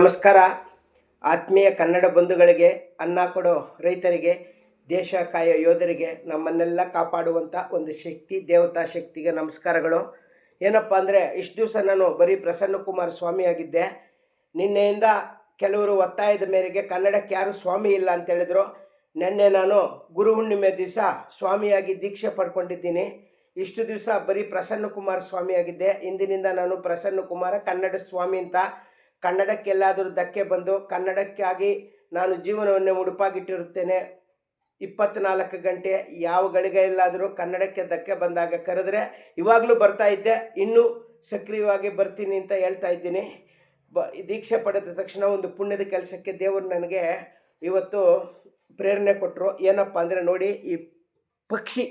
ನಮಸ್ಕಾರ. ಆತ್ಮೀಯ ಕನ್ನಡ ಬಂಧುಗಳಿಗೆ, ಅನ್ನ ಕೊಡೋ ರೈತರಿಗೆ, ದೇಶ ಕಾಯೋ ಯೋಧರಿಗೆ, ನಮ್ಮನ್ನೆಲ್ಲ ಕಾಪಾಡುವಂಥ ಒಂದು ಶಕ್ತಿ, ದೇವತಾ ಶಕ್ತಿಗೆ ನಮಸ್ಕಾರಗಳು. ಏನಪ್ಪ ಅಂದರೆ, ಇಷ್ಟು ದಿವಸ ನಾನು ಬರೀ ಪ್ರಸನ್ನ ಕುಮಾರ ಸ್ವಾಮಿ ಆಗಿದ್ದೆ. ನಿನ್ನೆಯಿಂದ ಕೆಲವರು ಒತ್ತಾಯದ ಮೇರೆಗೆ ಕನ್ನಡಕ್ಕೆ ಯಾರು ಸ್ವಾಮಿ ಇಲ್ಲ ಅಂತ ಹೇಳಿದ್ರು. ನಿನ್ನೆ ನಾನು ಗುರು ಹುಣ್ಣಿಮೆ ದಿವಸ ಸ್ವಾಮಿಯಾಗಿ ದೀಕ್ಷೆ ಪಡ್ಕೊಂಡಿದ್ದೀನಿ. ಇಷ್ಟು ದಿವಸ ಬರೀ ಪ್ರಸನ್ನ ಕುಮಾರ ಸ್ವಾಮಿ ಆಗಿದ್ದೆ ಇಂದಿನಿಂದ ನಾನು ಪ್ರಸನ್ನ ಕುಮಾರ ಕನ್ನಡ ಸ್ವಾಮಿ ಅಂತ ಕನ್ನಡಕ್ಕೆಲ್ಲಾದರೂ ಧಕ್ಕೆ ಬಂದು ಕನ್ನಡಕ್ಕಾಗಿ ನಾನು ಜೀವನವನ್ನು ಮುಡುಪಾಗಿಟ್ಟಿರುತ್ತೇನೆ ಇಪ್ಪತ್ನಾಲ್ಕು ಗಂಟೆ ಯಾವ ಗಳಿಗೆಯಲ್ಲಾದರೂ ಕನ್ನಡಕ್ಕೆ ಧಕ್ಕೆ ಬಂದಾಗ ಕರೆದ್ರೆ, ಇವಾಗಲೂ ಬರ್ತಾ ಇದ್ದೆ, ಇನ್ನೂ ಸಕ್ರಿಯವಾಗಿ ಬರ್ತೀನಿ ಅಂತ ಹೇಳ್ತಾ ಇದ್ದೀನಿ. ಬ, ದೀಕ್ಷೆ ಪಡೆದ ತಕ್ಷಣ ಒಂದು ಪುಣ್ಯದ ಕೆಲಸಕ್ಕೆ ದೇವರು ನನಗೆ ಇವತ್ತು ಪ್ರೇರಣೆ ಕೊಟ್ಟರು ಏನಪ್ಪ ಅಂದರೆ ನೋಡಿ, ಈ ಪಕ್ಷಿ,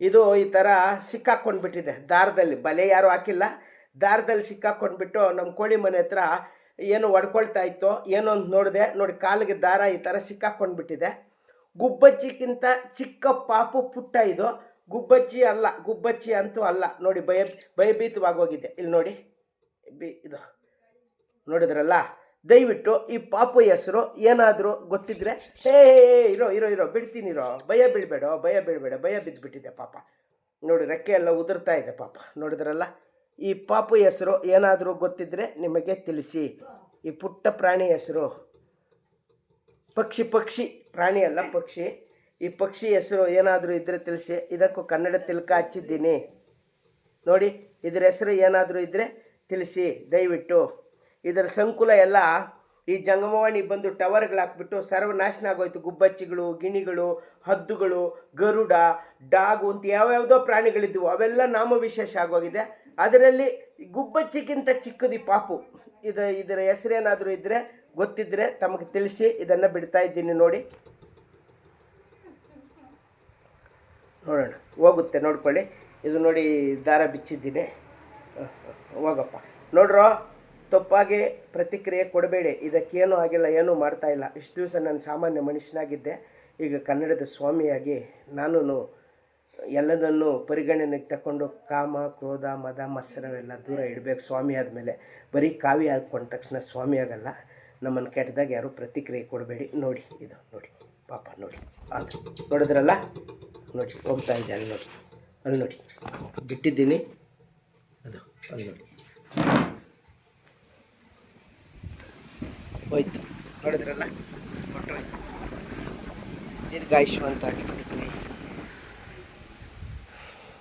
ಇದು ಈ ಥರ ಸಿಕ್ಕಾಕ್ಕೊಂಡ್ಬಿಟ್ಟಿದೆ ದಾರದಲ್ಲಿ ಬಲೆ ಯಾರೂ ಹಾಕಿಲ್ಲ. ದಾರದಲ್ಲಿ ಸಿಕ್ಕಾಕ್ಕೊಂಡ್ಬಿಟ್ಟು ನಮ್ಮ ಕೋಳಿ ಮನೆ ಹತ್ರ ಏನು ಒಡ್ಕೊಳ್ತಾ ಇತ್ತು ಏನೋ ಅಂತ ನೋಡಿದೆ. ನೋಡಿ ಕಾಲಿಗೆ ದಾರ ಈ ಥರ ಸಿಕ್ಕಾಕ್ಕೊಂಡ್ಬಿಟ್ಟಿದೆ ಗುಬ್ಬಚ್ಚಿಗಿಂತ ಚಿಕ್ಕ ಪಾಪು ಪುಟ್ಟ ಇದು. ಗುಬ್ಬಚ್ಚಿ ಅಲ್ಲ, ಗುಬ್ಬಚ್ಚಿ ಅಂತೂ ಅಲ್ಲ. ನೋಡಿ ಭಯ, ಭಯಭೀತವಾಗೋಗಿದೆ. ಇಲ್ಲಿ ನೋಡಿ, ಬಿ, ಇದು. ನೋಡಿದ್ರಲ್ಲ? ದಯವಿಟ್ಟು ಈ ಪಾಪು ಹೆಸರು ಏನಾದರೂ ಗೊತ್ತಿದ್ರೆ, ಹೇ ಇರೋ ಇರೋ ಇರೋ, ಬಿಡ್ತೀನಿ, ಇರೋ. ಭಯ ಬೀಳಬೇಡ ಭಯ ಬೀಳಬೇಡ, ಭಯ ಬಿದ್ದುಬಿಟ್ಟಿದೆ ಪಾಪ. ನೋಡಿ, ರೆಕ್ಕೆ ಎಲ್ಲ ಉದುರ್ತಾ ಇದೆ ಪಾಪ. ನೋಡಿದ್ರಲ್ಲ? ಈ ಪಾಪು ಹೆಸರು ಏನಾದರೂ ಗೊತ್ತಿದ್ರೆ ನಿಮಗೆ ತಿಳಿಸಿ. ಈ ಪುಟ್ಟ ಪ್ರಾಣಿ ಹೆಸರು. ಪಕ್ಷಿ ಪಕ್ಷಿ, ಪ್ರಾಣಿ ಅಲ್ಲ ಪಕ್ಷಿ. ಈ ಪಕ್ಷಿ ಹೆಸರು ಏನಾದರೂ ಇದ್ದರೆ ತಿಳಿಸಿ. ಇದಕ್ಕೂ ಕನ್ನಡ ತಿಲಕ ಹಚ್ಚಿದ್ದೀನಿ. ನೋಡಿ, ಇದರ ಹೆಸರು ಏನಾದರೂ ಇದ್ದರೆ ತಿಳಿಸಿ. ದಯವಿಟ್ಟು. ಇದರ ಸಂಕುಲ ಎಲ್ಲ ಈ ಜಂಗಮವಾಣಿ ಬಂದು ಟವರ್ಗಳು ಹಾಕ್ಬಿಟ್ಟು ಸರ್ವನಾಶನ ಆಗೋಯ್ತು. ಗುಬ್ಬಚ್ಚಿಗಳು, ಗಿಣಿಗಳು, ಹದ್ದುಗಳು, ಗರುಡ, ಡಾಗು ಅಂತ ಯಾವ್ಯಾವುದೋ ಪ್ರಾಣಿಗಳಿದ್ದವು ಅವೆಲ್ಲ ನಾಮವಿಶೇಷ ಆಗೋಗಿದೆ. ಅದರಲ್ಲಿ ಗುಬ್ಬಚ್ಚಿಗಿಂತ ಚಿಕ್ಕದು ಪಾಪು. ಇದು, ಇದರ ಹೆಸರೇನಾದರೂ ಇದ್ದರೆ ಗೊತ್ತಿದ್ದರೆ ತಮಗೆ ತಿಳಿಸಿ, ಇದನ್ನು ಬಿಡ್ತಾ ಇದ್ದೀನಿ ನೋಡಿ. ನೋಡೋಣ. ಹೋಗುತ್ತೆ, ನೋಡ್ಕೊಳ್ಳಿ. ಇದು ನೋಡಿ, ದಾರ ಬಿಚ್ಚಿದ್ದೀನಿ. ಹೋಗಪ್ಪ. ನೋಡ್ರೋ? ತಪ್ಪಾಗಿ ಪ್ರತಿಕ್ರಿಯೆ ಕೊಡಬೇಡಿ. ಇದಕ್ಕೇನೂ ಆಗಿಲ್ಲ ಏನೂ ಮಾಡ್ತಾ ಇಲ್ಲ. ಇಷ್ಟು ದಿವಸ ನಾನು ಸಾಮಾನ್ಯ ಮನುಷ್ಯನಾಗಿದ್ದೆ. ಈಗ ಕನ್ನಡದ ಸ್ವಾಮಿಯಾಗಿ ನಾನು ಎಲ್ಲದನ್ನು ಪರಿಗಣನೆಗೆ ತಗೊಂಡು ಕಾಮ, ಕ್ರೋಧ, ಮದ, ಮತ್ಸರವೆಲ್ಲ ದೂರ ಇಡಬೇಕು ಸ್ವಾಮಿ ಆದಮೇಲೆ. ಬರೀ ಕಾವಿ ಹಾಕ್ಕೊಂಡ ತಕ್ಷಣ ಸ್ವಾಮಿ ಆಗಲ್ಲ ನಮ್ಮನ್ನು ಕೆಟ್ಟದಾಗ ಯಾರೂ ಪ್ರತಿಕ್ರಿಯೆ ಕೊಡಬೇಡಿ. ನೋಡಿ, ಇದು ನೋಡಿ. ಪಾಪ, ನೋಡಿ. ಅದು ನೋಡಿದ್ರಲ್ಲ? ನೋಡಿ, ಹೋಗ್ತಾ ಇದೆ ಅಲ್ಲಿ ನೋಡಿ. ಅಲ್ಲಿ ನೋಡಿ. ಬಿಟ್ಟಿದ್ದೀನಿ. ಅದು, ಅಲ್ಲಿ ನೋಡಿ. ಹೋಯ್ತು. ನೋಡಿದ್ರಲ್ಲ? ಹೊರಟೋಯ್ತು ದೀರ್ಘಾಯುಷ್ಮಂತಾಗಿ ಬದುಕಲಿ